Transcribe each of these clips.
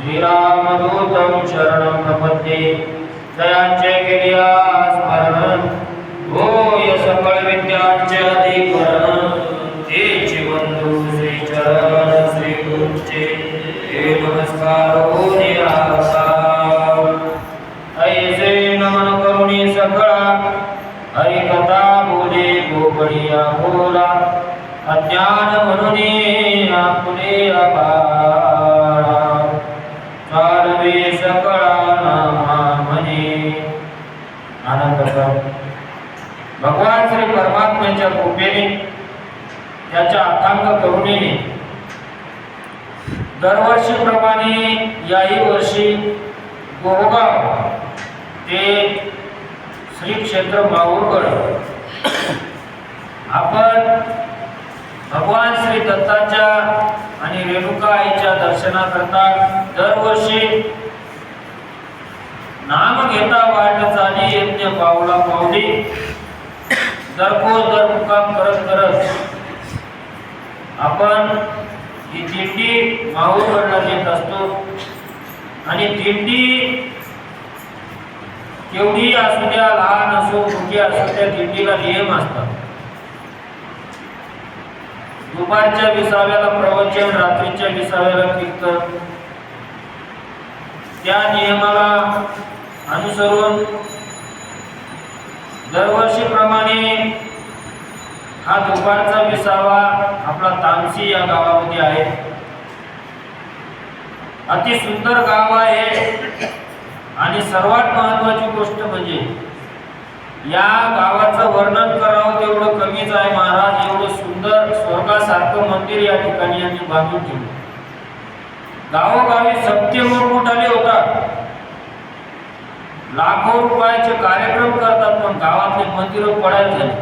श्रीरामदूतं शरणं प्रपद्ये। दयांचे केल्या स्मरणं होय सकळ विद्यांचे अधिकरण तेचे बंधू श्री चरण श्री गुरुचे हे नमस्कार हो निरासा ऐसे नमन करुणी सकळा हरिकथा बोले गोपडिया बोला अज्ञान म्हणून आपुले आबाळा चालवे सकळा नामा म्हणे आनंद कर भगवान श्री परमात्म्याच्या कृपेने त्याच्या अथांग करुणेने दरवर्षीप्रमाणे याही वर्षी गोगाव ते श्री क्षेत्र माहूरगड आपण भगवान श्री दत्ताच्या आणि रेणुका आईच्या दर्शनाकरता दरवर्षी नाम घेता वाट चाली यज्ञ पावला पावली. दरको दर मुकाम करत करत आपण ही दिंडी माहूरगडला येत असतो. आणि दिंडी केवढी असू द्या लहान असो मोठी असो त्या दिंडीला नियम असतात. दुपारच्या विसाव्याला प्रवचन रात्रीच्या विसाव्याला कीर्तन. त्या नियमाला अनुसरून दरवर्षीप्रमाणे हा दुपारचा विसावा आपला तामसी या गावामध्ये आहे. अति सुंदर गाव आहे. आणि सर्वात महत्वाची गोष्ट म्हणजे या गावाचं वर्णन करावं तेवढं कमीच आहे महाराज. एवढं सुंदर स्वर्गासारखं मंदिर या ठिकाणी यांनी बांधून ठेवलं. गावोगावी सत्य मोठमोठाले होतात लाखो रुपयाचे कार्यक्रम करतात पण गावातले मंदिरं पडायला झाले.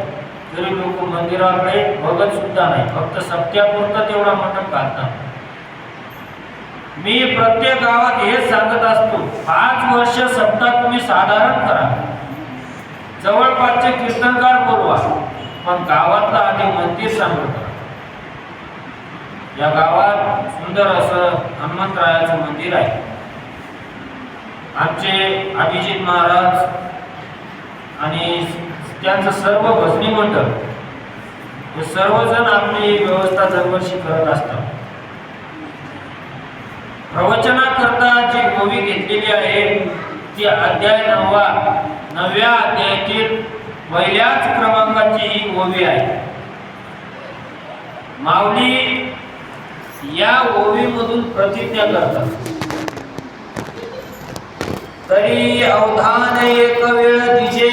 तरी लोक मंदिराकडे बघत सुद्धा नाही. फक्त सत्यापुरतं तेवढा मंडप घालतात. मी प्रत्येक गावात हेच सांगत असतो पाच वर्ष सत्ता तुम्ही साधारण करा. जवळपासचे कीर्तनकार बोलवा पण गावातलं आधी मंदिर चांगलं या गावात सुंदर असं हनुमंतरायाचं मंदिर आहे. आमचे अभिजित महाराज आणि त्यांचं सर्व भजनी मंडळ हे सर्वजण आपली व्यवस्था दरवर्षी करत असतात. प्रवचनाकरता जी मूवी घेतलेली आहे. ती अध्याय नववा नवव्या अध्यायातील पहिल्याच क्रमांकाची ही ओवी आहे. माऊली या ओवीमधून प्रतिज्ञा करतात. तरी अवधान एक वेळ दिजे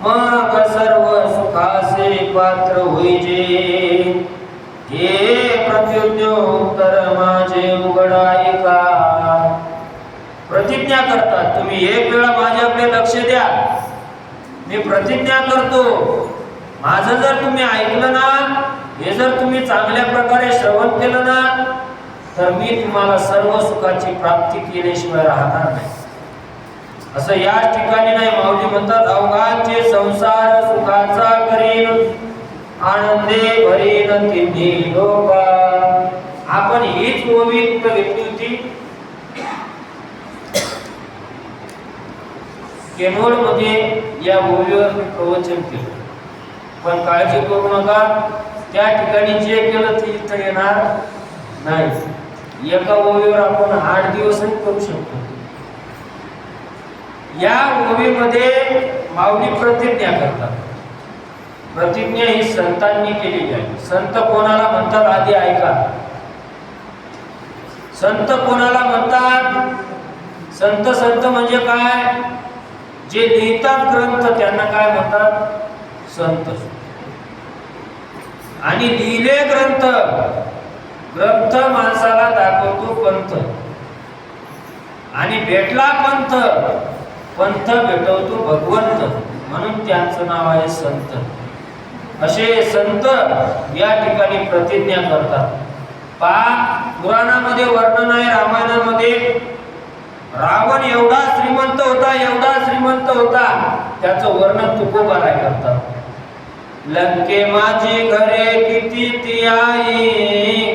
मग सर्व सुखासे पात्र होईजे. हे प्रत्युत्तर माझे उघडायका प्रतिज्ञा करतात. तुम्ही एक वेळा माझ्याकडे लक्ष द्या. मी प्रतिज्ञा करतो. माझं जर तुम्ही ऐकलं ना हे जर तुम्ही चांगल्या प्रकारे श्रवण केलं ना तर मी तुम्हाला सर्व सुखाची प्राप्ती केल्याशिवाय राहणार नाही. असं या ठिकाणी नाही माऊली म्हणतात अवघाचे संसार सुखाचा करील आनंदे भरीन तिन्ही लोका. आपण हीच ओवी कुठं घेतली होती. केमोडमध्ये या ओवीवर मी प्रवचन केलं. पण काळजी करू नका त्या ठिकाणी जे केलं ते इथं येणार नाही. एका ओवीवर आपण आठ दिवसही करू शकतो. या ओवीमध्ये माऊली प्रतिज्ञा करतात. प्रतिज्ञा ही संतांनी केलेली आहे. संत कोणाला म्हणतात आधी ऐका. संत कोणाला म्हणतात संत संत म्हणजे काय? जे लिहितात ग्रंथ त्यांना काय म्हणतात? संत. आणि लिहिले ग्रंथ ग्रंथ माणसाला दाखवतो पंथ. आणि भेटला पंथ पंथ भेटवतो भगवंत. म्हणून त्यांचं नाव आहे संत. असे संत या ठिकाणी प्रतिज्ञा करतात. पा पुराणामध्ये वर्णन आहे रामायणामध्ये रावण एवढा श्रीमंत होता एवढा श्रीमंत होता त्याचं वर्णन तुकोबाराय करतात. लंके माझी घरे किती ती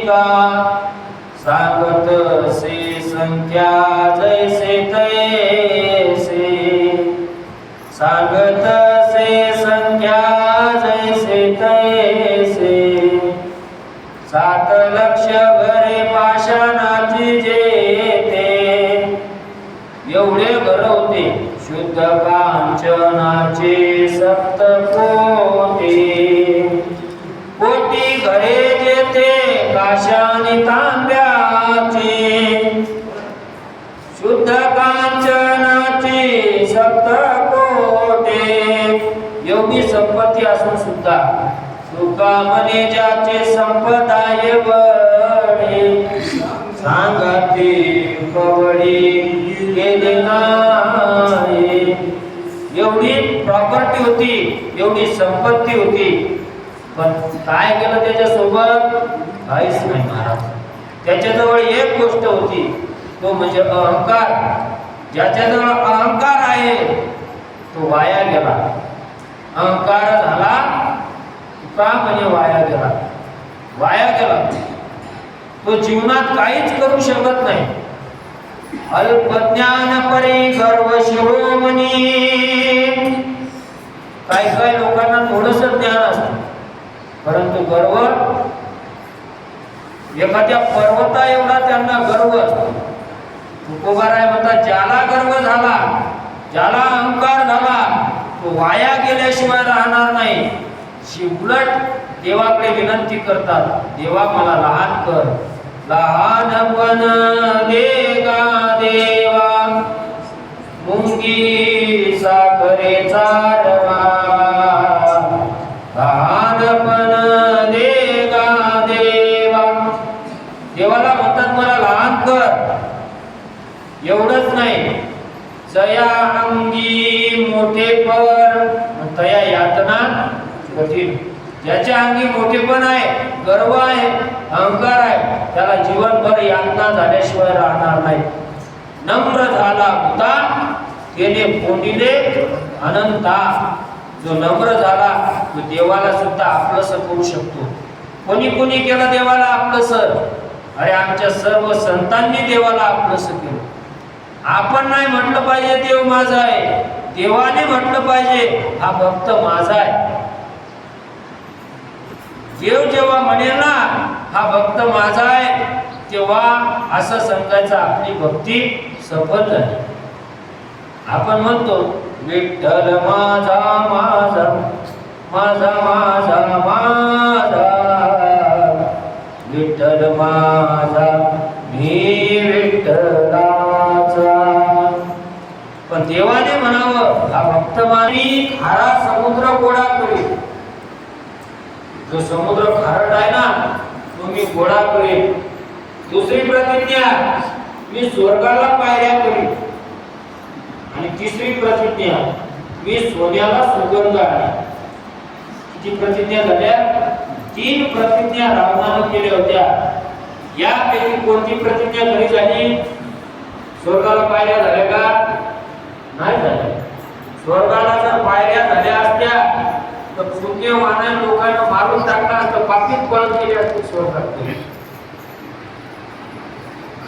का? सांगत से संख्या जैसे तैसे. सांगत से संख्या जैसे तैसे। सात लक्ष घरे पाषाणाची जेते। एवढे घर होते शुद्ध कांचनाचे सप्त कोटी कोटी घरे जेते काशानी तांब्याचे। शुद्ध कांचनाचे सप्त कोटे योगी सप्त म्हणे ज्याचे संपदाय बळे सांगते कवडी गेले नाही. एवढी प्रॉपर्टी होती एवढी संपत्ती होती. पण काय केलं त्याच्यासोबत? काहीच नाही महाराज. त्याच्याजवळ एक गोष्ट होती. तो म्हणजे अहंकार. ज्याच्याजवळ अहंकार आहे तो वाया गेला. अहंकार झाला का म्हणजे वाया गेला. वाया गेला. तो जीवनात काहीच करू शकत नाही. अल्पज्ञान परी गर्व शिरोमणी काही काही लोकांना थोडस ज्ञान असतं. परंतु गर्व एखाद्या पर्वता एवढा त्यांना गर्व असतो. तुकोबाराय म्हणतात ज्याला गर्व झाला ज्याला अहंकार झाला तो वाया गेल्याशिवाय राहणार नाही. शिवलट देवाकडे विनंती करतात देवा मला लहान कर. लहानपण देगा देवा मुंगी साखरेचा रवा लहानपण देगा देवा. देवाला म्हणतात मला लहान कर. एवढंच नाही जया अंगी मोठे पण तया यातना कठीण ज्याच्या अंगी मोठेपण आहे गर्व आहे अहंकार आहे. त्याला जीवनभर यातना झाल्याशिवाय राहणार नाही. नम्र झाला होता त्याने फोंडिले अनंता. जो नम्र झाला तो देवाला सुद्धा आपलंस करू शकतो. कोणी कोणी केलं देवाला आपलंस अरे आमच्या सर्व संतांनी देवाला आपलंस केलं. आपण नाही म्हटलं पाहिजे देव माझा आहे. देवाने म्हटलं पाहिजे हा भक्त माझा आहे. देव जेव्हा म्हणेल ना हा भक्त माझा आहे तेव्हा असं समजायचं आपली भक्ती सफल झाली. आपण म्हणतो विठ्ठल माझा माझा माझा माझा माझा. विठ्ठल माझा मी विठ्ठलाचा. पण देवाने म्हणावं हा भक्त मारी खारा समुद्र गोळा करील जो समुद्र खारट आहे ना तो मी गोळा करेन. दुसरी प्रतिज्ञा मी स्वर्गाला पायऱ्या करीन. आणि तिसरी प्रतिज्ञा मी सोन्याला सुगंध आहे किती प्रतिज्ञा झाल्या? तीन प्रतिज्ञा रावणानं केल्या होत्या. यापैकी कोणती प्रतिज्ञा खरी झाली? स्वर्गाला पायऱ्या झाल्या का? नाही झाल्या. स्वर्गाला जर पायऱ्या झाल्या असत्या तर पुण्यवान लोकांना मारून टाकला असते स्वर्गात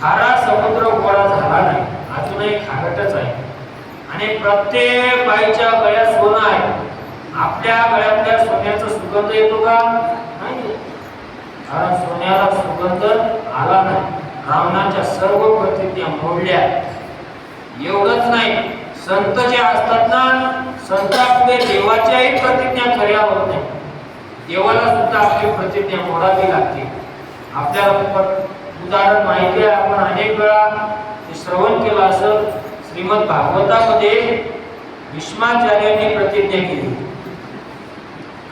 खारा समुद्र गोळा झाला नाही. अजूनही खारटच आहे. आणि प्रत्येक बाईच्या गळ्यात सोनं आहे. आपल्या गळ्यातल्या सोन्याचा सुगंध येतो का? नाही कारण सोन्याला सुगंध आला नाही. रावणाच्या सर्व प्रतिज्ञा मोडल्या एवढंच नाही. संत जे असतात ना संतापुढे देवाच्याही प्रतिज्ञा खऱ्या होत नाही. देवाला सुद्धा आपली प्रतिज्ञा मोडावी लागते. आपल्याला उदाहरण माहिती आहे आपण अनेक वेळा श्रवण केलं असं श्रीमद भागवतामध्ये भीष्माचार्यांनी प्रतिज्ञा केली.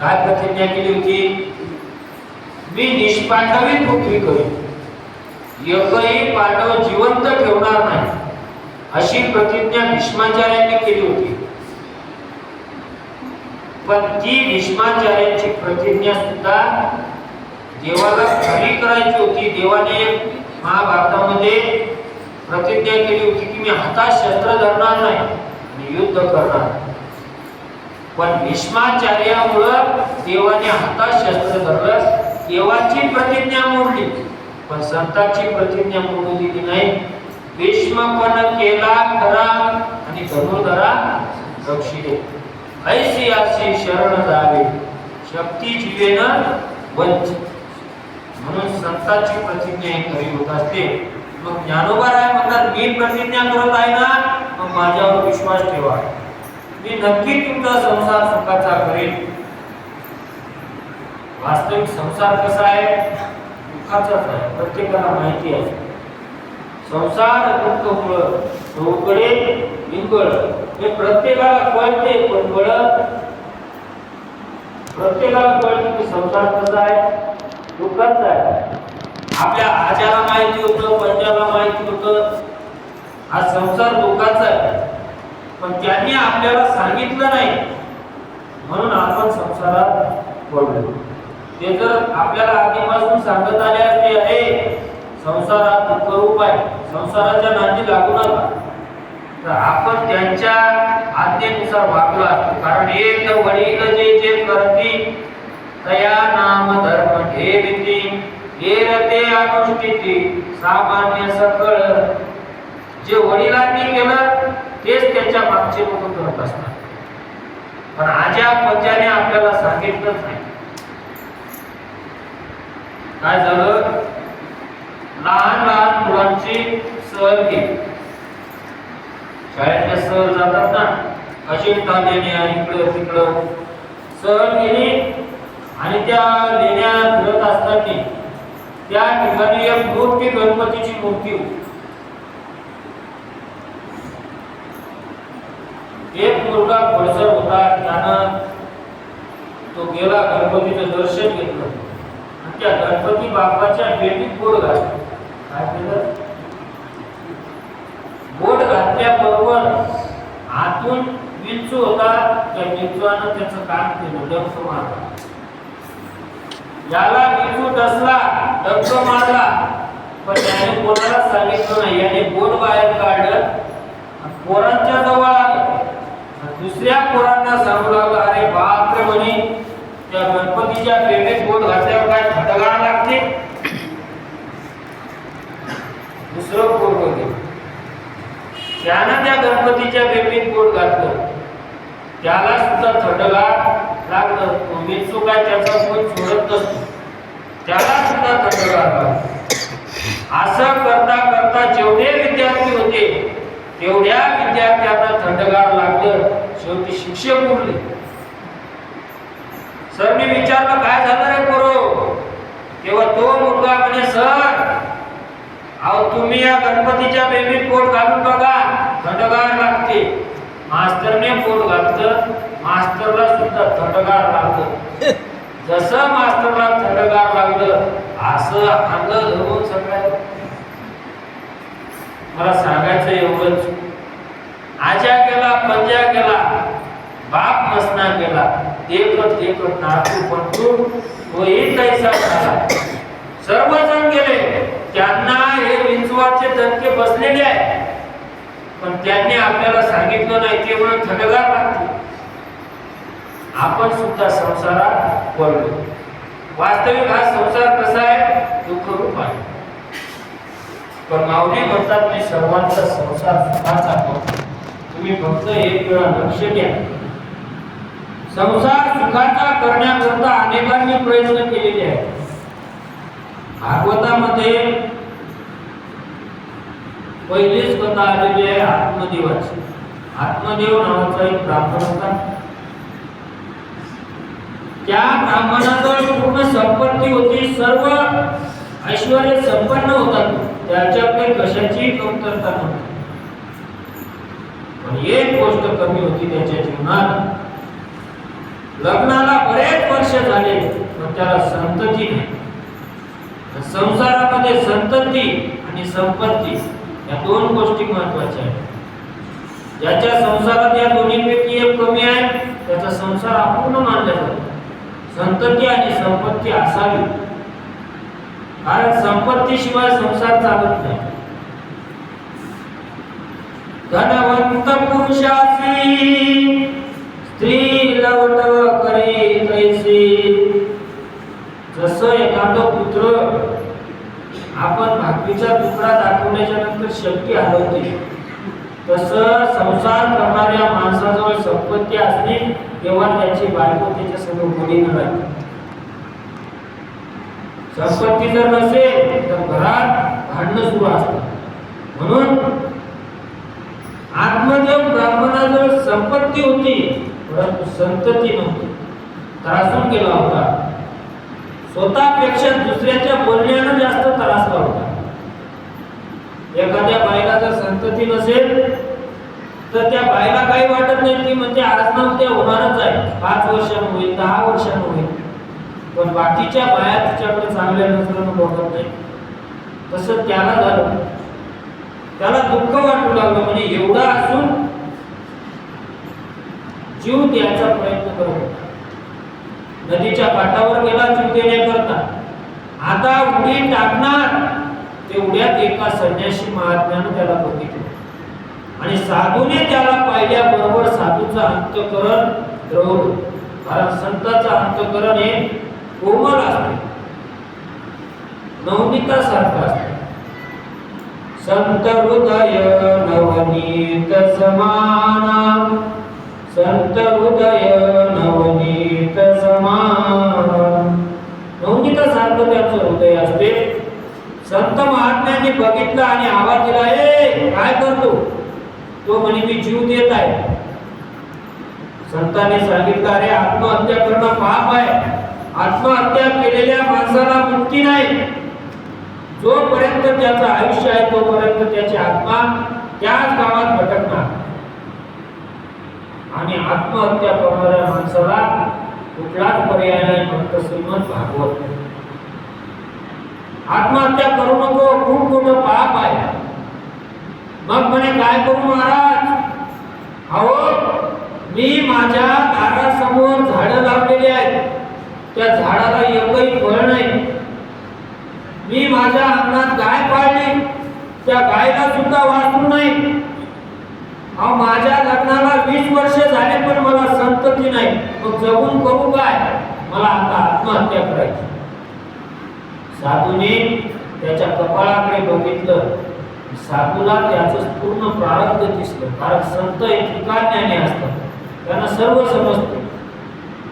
काय प्रतिज्ञा केली होती? मी निष्पांडवी पृथ्वी करेन. एकही पांडव जिवंत ठेवणार नाही. अशी प्रतिज्ञा भीष्माचार्यांनी केली होती. पण ती भीष्माचार्यांची प्रतिज्ञा सुद्धा देवाला खरी करायची होती. देवाने महाभारतामध्ये प्रतिज्ञा केली होती की मी हातात शस्त्र धरणार नाही आणि युद्ध करणार पण भीष्माचार्यामुळं देवाने हातात शस्त्र धरलं देवाची प्रतिज्ञा मोडली. पण संतांची प्रतिज्ञा मोडू दिली नाही. भीष्म पण केला खरा आणि धनुर्धरा रक्षिले ऐसी अशी शरण जावे. शक्ती जीवेन वंच. म्हणून संतांची प्रतिज्ञा ही खरी होत असते. मग ज्ञानोबा राय म्हणतात मी प्रतिज्ञा करत आहे ना? मग माझ्यावर विश्वास ठेवा. मी नक्की तुमचा संसार सुखाचा करेन. वास्तविक संसार कसा आहे? दुःखाचाच आहे. प्रत्येकाला माहिती आहे. संसार दुःख मुळ चौकडे निंगळ हे प्रत्येकाला कळते पण कळत प्रत्येकाला कळते की संसार कसा आहे दुःखाचा आहे. आपल्या आजाला माहिती होतं पंजाला माहिती होतं. हा संसार दुःखाचा आहे. पण त्यांनी आपल्याला सांगितलं नाही. म्हणून आपण संसारात पडलो. ते जर आपल्याला आधीपासून सांगत आले असते अरे संसारात हा आहे. संसाराच्या नाती लागू नका. तर आपण त्यांच्या आज्ञेनुसार वागलो असतो. कारण एक वडील जे जे करती तया नाम धर्म ठेविती. हे अनुष्ठिती सामान्य सकळ. जे वडिलांनी केलं तेच त्याच्या मागचे लोक करत असतात. पण आज्या पंजाने आपल्याला सांगितलंच नाही. काय झालं? लहान लहान मुलांची सहल घेतली शाळेतल्या सहल जातात ना अशी लेण्या इकडं तिकडं. सहल घेणे आणि त्या लेण्या फिरत असताना त्या ठिकाणी एक मूर्ती गणपतीची मूर्ती होती. एक मुलगा पडसर होता त्यानं तो गेला गणपतीचं दर्शन घेतलं. आणि त्या गणपती बाप्पाच्या बेटीत बोट घातलं. काय केलं? बोट घातल्याबरोबर आतून विंचू होता त्या विंचवानं त्याचं काम केलं डंक मारला. याला विंचू डसला डंक मारला पण त्याने कोणाला सांगितलं नाही. याने बोट बाहेर काढलं पोरांच्या जवळ आलं. दुसऱ्या पोरांना सांगू लागलं अरे बापरे म्हणे त्या गणपतीच्या पेटीत बोट घातल्यावर काय थंडगार लागते दुसरं कोण होते? त्यानं त्या गणपतीच्या बेबीत कोण घातलं. त्याला सुद्धा थंडगार लागलं. तुम्ही चुका त्याचा कोण सोडत नसतो. त्याला सुद्धा थंडगार असं करता करता जेवढे विद्यार्थी होते तेवढ्या विद्यार्थ्यांना थंडगार लागलं. शेवटी शिक्षक उरले. मी विचारलं काय झालं रे पोरो? तेव्हा तो मुलगा म्हणे सर अहो तुम्ही या गणपतीच्या बेबीत पोट घालून बघा. थंडगार लागते. मास्तरने पोट घातलं मास्तरला सुद्धा थंडगार लागलं. जसं मास्तरला थंडगार लागलं असं अंग धरून सगळ्या मला सांगायचं एवढंच. आजा गेला पंजा गेला बाप मसना गेला. एकच एकच नातू पण तू एक कैसा झाला. सर्वजण गेले. त्यांना हे विंचवाचे दणके बसलेले आहे पण त्यांनी आपल्याला सांगितलं नाही ते म्हणून थंडगार लागते आपण सुद्धा संसारात पडलो. वास्तविक हा संसार कसा आहे? दुःख रूप आहे. पण माऊली म्हणतात मी सर्वांचा संसार सुखाचा करतो तुम्ही फक्त एक वेळा लक्ष द्या. संसार सुखाचा करण्याकरता अनेकांनी प्रयत्न केलेले आहेत. भागवतामध्ये पहिलीच कथा आलेली आहे आत्मदेवाची. आत्मदेव नावाचा एक ब्राह्मण होता. त्या ब्राह्मणाजवळ पूर्ण संपत्ती होती. सर्व ऐश्वर संपन्न होतात. त्याच्याकडे कशाची कमतरता नव्हती. पण एक गोष्ट कमी होती त्याच्या जीवनात. लग्नाला बरेच वर्ष झाले पण त्याला संतती नाही. संसारामध्ये संतती आणि संपत्ती या दोन गोष्टी महत्त्वाच्या आहेत. ज्याच्या संसारात या दोन्हीपैकी एक कमी आहे त्याचा संसार अपूर्ण मानला जातो. संतती आणि संपत्ती असावी. कारण संपत्तीशिवाय संसार चालत नाही. धनवंत पुरुषासी स्त्री लवटव करी तैसी जसं एखादं पुत्र आपण भाकरीचा तुकडा दाखवण्याच्या नंतर शक्ती हलवते तसं संसार करणाऱ्या माणसाजवळ संपत्ती असणे तेव्हा त्याची बायको त्याच्यासमोर मुली न राहते संपत्ती जर नसेल तर घरात भांडणं सुरू असतं म्हणून आत्मदेव ब्राह्मणाजवळ संपत्ती होती परंतु संतती नव्हती. त्रासून गेला होता. स्वतःपेक्षा दुसऱ्याच्या बोलण्यानं जास्त त्रास होता एखाद्या बाईला जर संतती नसेल तर त्या बाईला काही वाटत नाही ती म्हणजे आज ना उद्या होणारच आहे. पाच वर्षानं होईल दहा वर्षानं होईल. पण बाकीच्या बाया तिच्याकडे चांगल्या नजरेनं बघत नाही. तसं त्याला झालं. त्याला दुःख वाटू लागलं म्हणजे एवढा असून जीव द्यायचा प्रयत्न करत होता. नदीच्या काठावर गेला करता आता उडी टाकणार. तेवढ्यात एका संन्यासी महात्म्यानं त्याला बघितलं. आणि साधूने त्याला पाहिल्याबरोबर साधूचं अंतकरण द्रवलं कारण संताचं अंतकरण हे कोमल असते. नवनीतासारखं असते. संत हृदय नवनीत समाना. संत हृदय नवनीतासारखं त्याचं हृदय असते. संत महात्म्यांनी बघितलं आणि आवाज दिला ए काय करतो? तो म्हणे मी जीव देत आहे. संतांनी सांगितलं अरे आत्महत्या करणं पाप आहे. आत्महत्या केलेल्या माणसाला मुक्ती नाही. जोपर्यंत त्याचं आयुष्य आहे तोपर्यंत त्याची आत्मा त्याच गावात भटकणार. आणि आत्महत्या करणाऱ्या माणसाला कुठलाच पर्याय नाही फक्त श्रीमंत भागवत. आत्महत्या करू नको खूप मोठं पाप आहे. मग म्हणे काय करू महाराज? अहो मी माझ्या दारासमोर झाडं लावलेली आहेत. त्या झाडाला एकही फळ नाही. मी माझ्या अंगणात गाय पाळली. त्या गायला सुद्धा वाचू नाही. अहो माझ्या लग्नाला वीस वर्ष झाले पण मला संतती नाही. मग जगून करू काय? मला आता आत्महत्या करायची. साधूने त्याच्या कपाळाकडे बघितलं. साधूला त्याचं पूर्ण प्रारब्ध दिसलं. कारण संत हे ठिकाण्याने असतात. त्यांना सर्व समजते.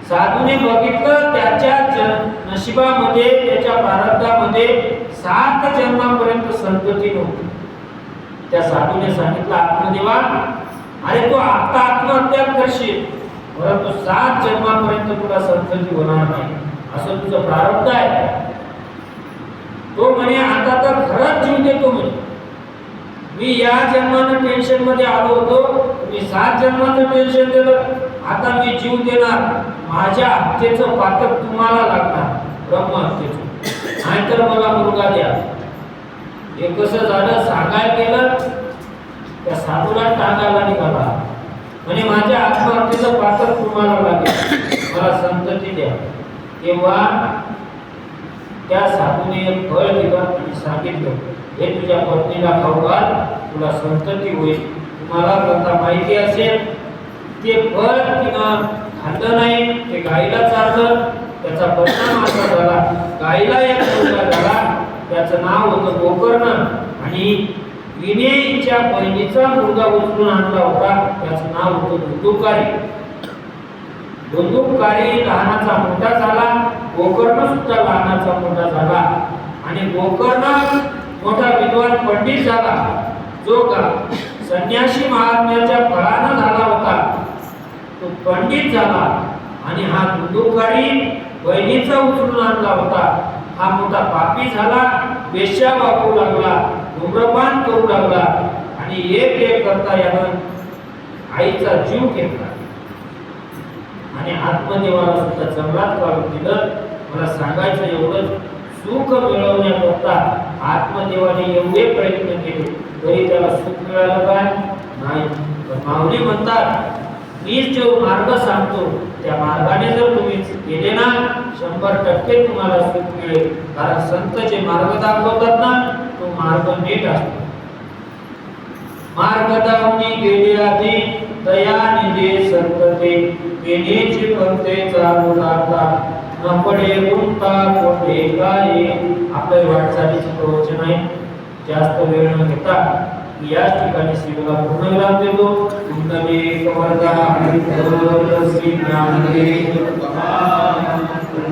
साधूने बघितलं त्याच्या ज- नशिबामध्ये त्याच्या प्रारब्धामध्ये सात जन्मापर्यंत संतती नव्हती. त्या साधूने सांगितलं आत्मदेवा अरे तू आता आत्महत्या करशील. परंतु सात जन्मापर्यंत तुला संसर्गी होणार नाही. असं तुझं प्रारब्ध आहे. तो म्हणे आता तर खरंच जीव देतो म्हणे मी या जन्मानं टेन्शनमध्ये आलो होतो. मी सात जन्माचं टेन्शन दिलं आता मी जीव देणार. माझ्या हत्येचं पातक तुम्हाला लागणार. ब्रह्म हत्येचं नाहीतर मला मुलगा द्या. हे कसं झालं सांगायला गेलं त्या साधूला टांगायला निघाला. म्हणजे माझ्या आत्महत्येचं पात्र तुम्हाला लागेल. मला संतती द्या. तेव्हा त्या साधूने एक फळ दिलं तुम्ही सांगितलं हे तुझ्या पत्नीला खाऊ घाल. तुला संतती होईल. तुम्हाला कथा माहिती असेल. ते फळ तिनं खाल्लं नाही. ते गाईला चाललं त्याचा परिणाम असा झाला. गाईला एक झाला. त्याचं नाव होतं गोकर्ण आणि विनयीच्या बहिणीचा मुलगा उचलून आणला होता. त्याचं नाव होतं धुंदुकारी धुंदुकारी लहानाचा मोठा झाला. गोकर्ण सुद्धा लहानाचा मोठा झाला. आणि गोकर्ण मोठा विद्वान पंडित झाला. जो का संन्यासी महात्म्याच्या फळानं झाला होता. तो पंडित झाला. आणि हा धुंदुकारी बहिणीचा उचलून आणला होता. हा मोठा पापी झाला वेश्या वापरू लागला धूम्रपान करू लागला आणि एक एक करता यानं आईचा जीव घेतला. आणि आत्मदेवाला सुद्धा जंगलात काढून दिलं. मला सांगायचं एवढंच सुख मिळवण्याकरता आत्मदेवाने एवढे प्रयत्न केले तरी त्याला सुख मिळालं काय? नाही. माऊली म्हणतात मी जो मार्ग सांगतो त्या मार्गाने जर तुम्ही गेले ना शंभर टक्के तुम्हाला सुख मिळेल. कारण संत जे मार्ग दाखवतात ना तो मार्ग नीट असतो. मार्ग दावणी गेले आधी दया निधे संतते गेलेचे पंते चालू लागतात न पडे गुंता कोठे काय? आपल्या वाटचालीचे प्रवचन आहे जास्त वेळ न घेता या ठिकाणी शिवला पूर्णग्राम देतो. उद्गमे श्री ज्ञानदे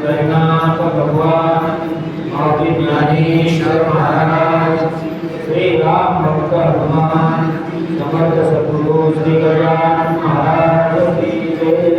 गणनाथ भगवान मावती ज्ञानेश्वर महाराज. श्री राम भक्त हनुमान. समर्थ सद्गुरु श्री गजानन महाराज श्री जय.